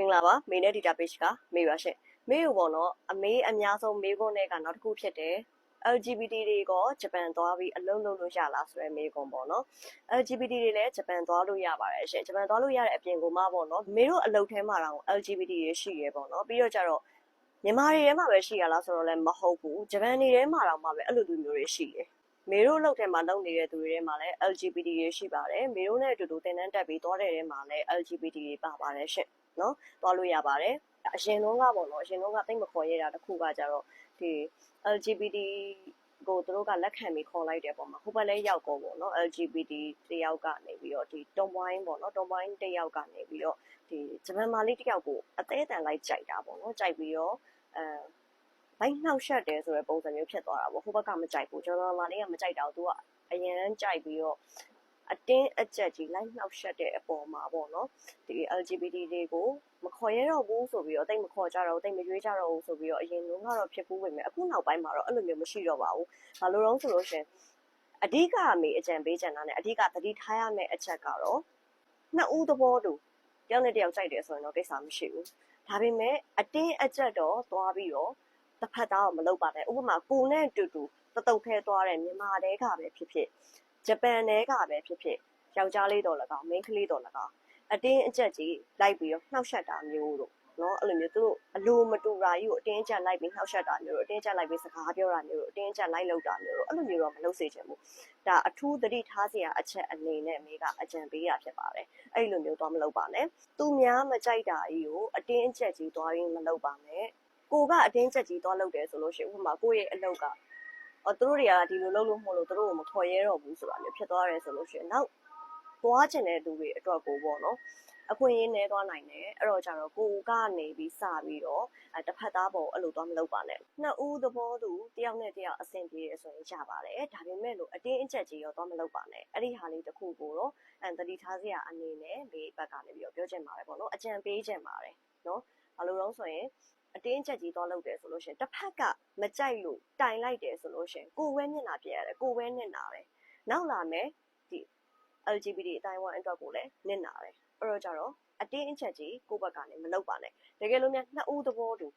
မင်္ဂလာပါမေနဲ့ database ကမေပါရှင်မေကိုပေါ့နော်အမေအများဆုံးမေခွန်းတွေကနောက်တစ်ခုဖြစ်တယ် LGBT တွေကဂျပန်သွားပြီးအလုံးလုံးလို့ရလားဆိုရယ်မေကွန်ပေါ့နော် LGBT တွေလည်းဂျပန်သွားလို့ရပါတယ်ရှင်ဂျပန်သွားလို့ရတဲ့အပြင်ကိုမှပေါ့နော်မေတို့အလုပ်ထဲမှာတော့ LGBT တွေရှိရပေါ့နော်ပြီးတော့ကြတော့မြန်မာတွေထဲမှာပဲရှိရလားဆိုတော့လည်းမဟုတ်ဘူးဂျပန်တွေထဲမှာတော့မှပဲအဲ့လိုလူမျိုးတွေရှိတယ် မေတို့အလုပ်ထဲမှာလုပ်နေတဲ့သူတွေထဲမှာလည်း LGBT တွေရှိပါတယ်မေတို့နဲ့အတူတူသင်တန်းတက်ပြီးသွားတဲ့ထဲမှာလည်း LGBT တွေပါပါတယ်ရှင်နော်သွားလို့ရပါတယ်အရင်တော့ကပေါ့နော်အရင်တော့ကတိတ်မခေါ်ရတာတစ်ခုကကြတော့ဒီ LGBT ကိုသူတို့ကလက်ခံပြီးခေါ်လိုက်တယ်ပေါ့မှာဟိုဘက်လည်းရောက်ကောပေါ့နော် LGBT တယောက်ကနေပြီးတော့ဒီ tom wine ပေါ့နော် tom wine တယောက်ကနေပြီးတော့ဒီဂျပန်မာလေးတယောက်ကိုအသေးအတန်လိုက်ကြိုက်တာပေါ့နော်ကြိုက်ပြီးတော့အဲ လိုက်နှောက်ရှက်တယ်ဆိုတဲ့ပုံစံမျိုးဖြစ်သွားတာပေါ့ဟိုဘက်ကမကြိုက်ဘူးကျွန်တော်မာလေးကမကြိုက်တာကိုသူကအရင်ကြိုက်ပြီးတော့အတင်းအကျပ်ကြီးလိုက်နှောက်ရှက်တဲ့အပေါ်မှာပေါ့နော်ဒီ LGBT တွေကိုမခေါ်ရတော့ဘူးဆိုပြီးတော့တိတ်မခေါ်ကြတော့တိတ်မရွေးကြတော့ဘူးဆိုပြီးတော့အရင်လုံးကတော့ဖြစ်ဘူးပဲမြဲအခုနောက်ပိုင်းမှာတော့အဲ့လိုမျိုးမရှိတော့ပါဘူးဘာလို့လဲဆိုလို့ရှင်အဓိကအမေအကြံပေးချင်တာနဲ့အဓိကသတိထားရမယ့်အချက်ကတော့နှစ်ဦးသဘောတူတယောက်နဲ့တယောက်ကြိုက်တယ်ဆိုရင်တော့ကိစ္စမရှိဘူးဒါပေမဲ့အတင်းအကျပ်တော့သွားပြီးတော့ တစ်ဖက်သားကိုမလုပ်ပါနဲ့ဥပမာကိုနဲ့တူတူတတုတ်ခဲသွားတဲ့မြန်မာတဲကပဲဖြစ်ဖြစ်ဂျပန်တဲကပဲဖြစ်ဖြစ်ယောက်ျားလေးတော်၎င်းမိန်းကလေးတော်၎င်းအတင်းအကျပ်ကြီးလိုက်ပြီးတော့နှောက်ယှက်တာမျိုးတို့နော်အဲ့လိုမျိုးသူတို့အလိုမတူတာကြီးကိုအတင်းအကျပ်လိုက်ပြီးနှောက်ယှက်တာမျိုးတို့အတင်းအကျပ်လိုက်ပြီးစကားပြောတာမျိုးတို့အတင်းအကျပ်လိုက်လုပ်တာမျိုးတို့အဲ့လိုမျိုးတော့မလုပ်စေချင်ဘူးဒါအထူးသတိထားစရာအချက်အနေနဲ့အမေကအကြံပေးရဖြစ်ပါတယ်အဲ့လိုမျိုးတော့မလုပ်ပါနဲ့သူများမကြိုက်တာကြီးကိုအတင်းအကျပ်ကြီးသွားပြီးမလုပ်ပါနဲ့ ကိုကအတင်းကျပ်ကြီးသွားလုပ်တယ်ဆိုလို့ရှိရင်ဥပမာကိုယ့်ရဲ့အလုပ်ကအော်သူတို့တွေကဒီလိုလုပ်လို့မဟုတ်လို့သူတို့ကိုမခေါ်ရဲတော့ဘူးဆိုတာမျိုးဖြစ်သွားရဲဆိုလို့ရှိရင်နောက်သွားချင်တဲ့သူတွေအတွက်ကိုပေါ့နော်အခွင့်အရေးနဲသွားနိုင်တယ်အဲ့တော့ကြတော့ကိုကနေပြီးစပြီးတော့အဲတစ်ဖက်သားပေါ်အဲ့လိုသွားမလုပ်ပါနဲ့နှစ်ဦးသဘောတူတယောက်နဲ့တယောက်အဆင်ပြေရဆိုရင်ကြပါတယ်ဒါပေမဲ့လို့အတင်းအကျပ်ကြီးရောသွားမလုပ်ပါနဲ့အဲ့ဒီဟာလေးတစ်ခုကိုတော့အန်တတိထားစရာအနေနဲ့မေဘက်ကနေပြီးတော့ပြောချင်ပါတယ်ပေါ့နော်အကြံပေးချင်ပါတယ်နော်ဘာလို့လဲဆိုရင် အတင်းချက်ကြီးသွားလုပ်တယ်ဆိုလို့ရှိရင်တစ်ဖက်ကမကြိုက်လို့တိုင်လိုက်တယ်ဆိုလို့ရှိရင်ကိုယ်ပဲမျက်နှာပြရတယ်ကိုယ်ပဲနစ်နာတယ်နောက်လာမယ်ဒီ LGBT အတိုင်းဝိုင်းအတွက်ကိုလည်းနစ်နာတယ်အဲ့တော့ကြတော့အတင်းအချက်ကြီးကိုယ့်ဘက်ကနေမလုပ်ပါနဲ့တကယ်လို့များနှစ်ဦးသဘောတူ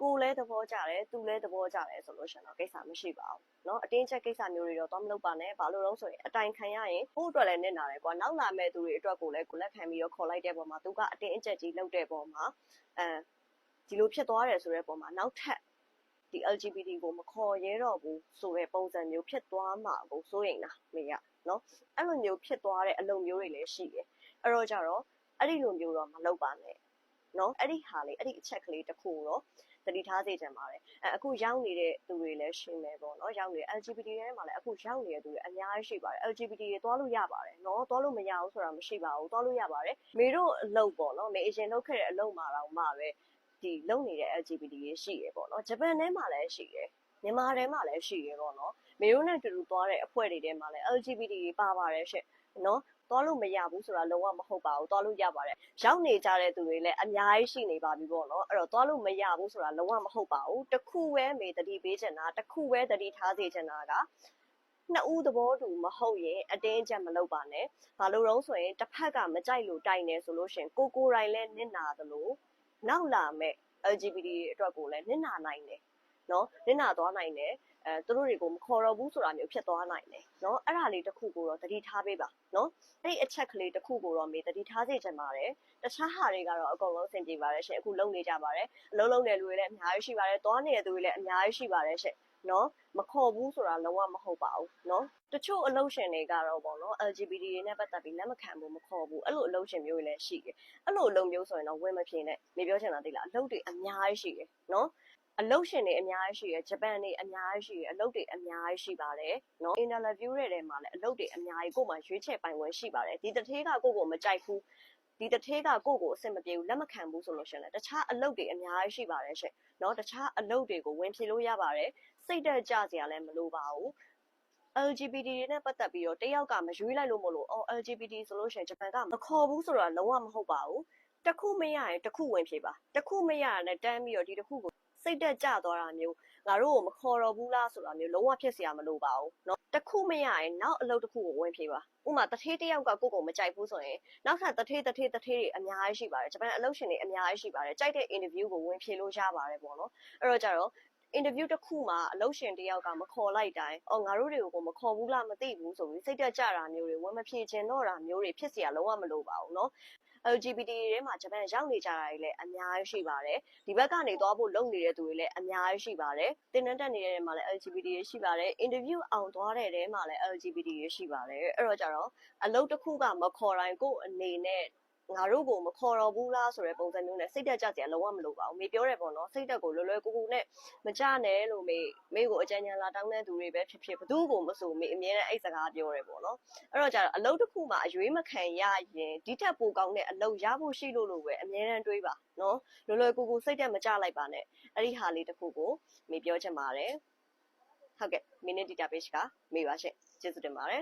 ကိုယ်လည်းသဘောကျတယ်သူလည်းသဘောကျတယ်ဆိုလို့ရှိရင်တော့ကိစ္စမရှိပါဘူးเนาะအတင်းချက်ကိစ္စမျိုးတွေတော့သွားမလုပ်ပါနဲ့ဘာလို့လဲဆိုရင်အတိုင်ခံရရင်ကိုယ့်အတွက်လည်းနစ်နာတယ်ကွာနောက်လာမဲ့သူတွေအတွက်ကိုလည်းကိုလက်ခံပြီးတော့ခေါ်လိုက်တဲ့ပုံမှာသူကအတင်းအချက်ကြီးလုပ်တဲ့ပုံမှာအဲ ဒီလိုဖြစ်သွားတယ်ဆိုတဲ့ပုံမှာနောက်ထပ်ဒီ LGBT ကိုမခေါ်ရဲတော့ဘူးဆိုတဲ့ပုံစံမျိုးဖြစ်သွားမှာကိုစိုးရိမ်တာမေကနော်အဲ့လိုမျိုးဖြစ်သွားတဲ့အလုပ်မျိုးတွေလည်းရှိတယ်အဲ့တော့ကြတော့အဲ့ဒီလိုမျိုးတော့မလုပ်ပါနဲ့နော်အဲ့ဒီဟာလေးအဲ့ဒီအချက်ကလေးတစ်ခုတော့တတိထားစေချင်ပါတယ်အဲအခုရောက်နေတဲ့သူတွေလည်းရှိမယ်ပေါ့နော်ရောက်နေ LGBT ထဲမှာလည်းအခုရောက်နေတဲ့သူတွေအများကြီးရှိပါတယ် LGBT တွေတွားလို့ရပါတယ်နော်တွားလို့မရဘူးဆိုတာမရှိပါဘူးတွားလို့ရပါတယ်မေတို့အလုပ်ပေါ့နော်မေအရင်လုပ်ခဲ့တဲ့အလုပ်မှာတော့မှပဲ ဒီလုပ်နေတဲ့ LGBT တွေရှိရပေါ့နော်ဂျပန်ထဲမှာလည်းရှိတယ်မြန်မာထဲမှာလည်းရှိရပေါ့နော်မေတို့နဲ့တူတူသွားတဲ့အဖွဲ့တွေထဲမှာလည်း LGBT တွေပါပါတယ်ရှင့်နော်သွားလို့မရဘူးဆိုတာလုံးဝမဟုတ်ပါဘူးသွားလို့ရပါတယ်ရောက်နေကြတဲ့သူတွေလည်းအများကြီးရှိနေပါပြီပေါ့နော်အဲ့တော့သွားလို့မရဘူးဆိုတာလုံးဝမဟုတ်ပါဘူးတခုပဲမေတတိပေးချင်တာတခုပဲတတိထားစေချင်တာကနှစ်ဦးသဘောတူမဟုတ်ရင်အတင်းအကျပ်မလုပ်ပါနဲ့ဘာလို့တော့ဆိုရင်တစ်ဖက်ကမကြိုက်လို့တိုင်နေဆိုလို့ရှင်ကိုကိုယ်တိုင်လည်းနစ်နာသလို နောက်လာမဲ့ LGBT တွေအတွက်ကိုလည်းနစ်နာနိုင်တယ်နော်နစ်နာသွားနိုင်တယ်အဲသူတို့တွေကိုမခေါ်တော့ဘူးဆိုတာမျိုးဖြစ်သွားနိုင်တယ်နော်အဲ့ဒါလေးတစ်ခုကိုတော့တတိထားပေးပါနော်အဲ့ဒီအချက်ကလေးတစ်ခုကိုတော့မေတတိထားစေချင်ပါတယ်တခြားဟာတွေကတော့အကုန်လုံးအဆင်ပြေပါတယ်ရှင်အခုလုံနေကြပါတယ်အလုံးလုံးတဲ့လူတွေလည်းအများကြီးရှိပါတယ်သွားနေတဲ့သူတွေလည်းအများကြီးရှိပါတယ်ရှင် နော်မခေါ်ဘူးဆိုတာလုံးဝမဟုတ်ပါဘူးနော်တချို့အလုပ်ရှင်တွေကတော့ပေါ့နော် LGBT တွေနဲ့ပတ်သက်ပြီးလက်မခံဘူးမခေါ်ဘူးအဲ့လိုအလုပ်ရှင်မျိုးတွေလည်းရှိတယ်အဲ့လိုအလုပ်မျိုးဆိုရင်တော့ဝင်မဖြစ်နဲ့နေပြောချင်တာသိလားအလုပ်တွေအများကြီးရှိတယ်နော်အလုပ်ရှင်တွေအများကြီးရှိရယ်ဂျပန်တွေအများကြီးရှိရယ်အလုပ်တွေအများကြီးရှိပါတယ်နော် interview တွေထဲမှာလည်းအလုပ်တွေအများကြီးကိုမှရွေးချယ်ပိုင်ခွင့်ရှိပါတယ်ဒီတစ်သေးကကိုကိုမကြိုက်ဘူးဒီတစ်သေးကကိုကိုအဆင်မပြေဘူးလက်မခံဘူးဆိုလို့ရှင်လေတခြားအလုပ်တွေအများကြီးရှိပါတယ်ရှင်နော်တခြားအလုပ်တွေကိုဝင်ဖြေလို့ရပါတယ် စိတ်တက်ကြစရာလည်းမလိုပါဘူး LGBT တွေနဲ့ပတ်သက်ပြီးတော့တယောက်ကမရွေးလိုက်လို့မလို့အော် LGBT ဆိုလို့ရှိရင်ဂျပန်ကမခေါ်ဘူးဆိုတော့လုံးဝမဟုတ်ပါဘူးတခုမရရင်တခုဝင်ဖြေပါတခုမရရင်လည်းတန်းပြီးတော့ဒီတခုကိုစ စိတ်တက်ကြသွားတာမျိုးငါတို့ကိုမခေါ်တော့ဘူးလားဆိုတာမျိုးလုံးဝဖြစ်เสียမလို့ပါဘူးเนาะတစ်ခုမရရင်နောက်အလုပ်တစ်ခုကိုဝင်ဖြေပါဥပမာတထေးတစ်ယောက်ကကိုယ့်ကိုမကြိုက်ဘူးဆိုရင်နောက်ထပ်တထေးတထေးတထေးတွေအများကြီးရှိပါတယ်ဂျပန်အလုပ်ရှင်တွေအများကြီးရှိပါတယ်ကြိုက်တဲ့ interview ကိုဝင်ဖြေလို့ရပါတယ်ပေါ့နော်အဲ့တော့ကြတော့ interview တစ်ခုမှာအလုပ်ရှင်တစ်ယောက်ကမခေါ်လိုက်တိုင်းအော်ငါတို့တွေကိုမခေါ်ဘူးလားမသိဘူးဆိုပြီးစိတ်တက်ကြတာမျိုးတွေဝင်မဖြေချင်တော့တာမျိုးတွေဖြစ်เสียလုံးဝမလိုပါဘူးเนาะ LGBT တွေထဲမှာဂျပန်ရောက်နေကြတာတွေလည်းအများကြီးရှိပါတယ်ဒီဘက်ကနေသွားဖို့လုပ်နေတဲ့သူတွေလည်းအများကြီးရှိပါတယ်တင်နန်းတက်နေတဲ့နေရာမှာလည်း LGBT တွေရှိပါတယ် interview အောင်သွားတဲ့တဲမှာလည်း LGBT တွေရှိပါတယ်အဲ့တော့ကြတော့အလုပ်တစ်ခုကမခေါ်တိုင်းကိုယ့်အနေနဲ့ ငါတို့ကိုမခေါ်တော့ဘူးလားဆိုတဲ့ပုံစံမျိုးနဲ့စိတ်တက်ကြစရာလုံးဝမလိုပါဘူးမေပြောတယ်ပေါ့နော်စိတ်တက်ကိုလွယ်လွယ်ကူကူနဲ့မကြနဲ့လို့မေမေကိုအကြံဉာဏ်လာတောင်းတဲ့သူတွေပဲဖြစ်ဖြစ်ဘသူကိုမဆိုမေအမြဲတမ်းအဲ့စကားပြောတယ်ပေါ့နော်အဲ့တော့じゃအလုပ်တစ်ခုမှာအရွေးမခံရရင်ဒီထက်ပိုကောင်းတဲ့အလုပ်ရဖို့ရှိလို့လို့ပဲအများရန်တွေးပါနော်လွယ်လွယ်ကူကူစိတ်တက်မကြလိုက်ပါနဲ့အဲ့ဒီဟာလေးတစ်ခုကိုမေပြောချင်ပါတယ်ဟုတ်ကဲ့ minute database ကမေပါရှင့်ကျေးဇူးတင်ပါတယ်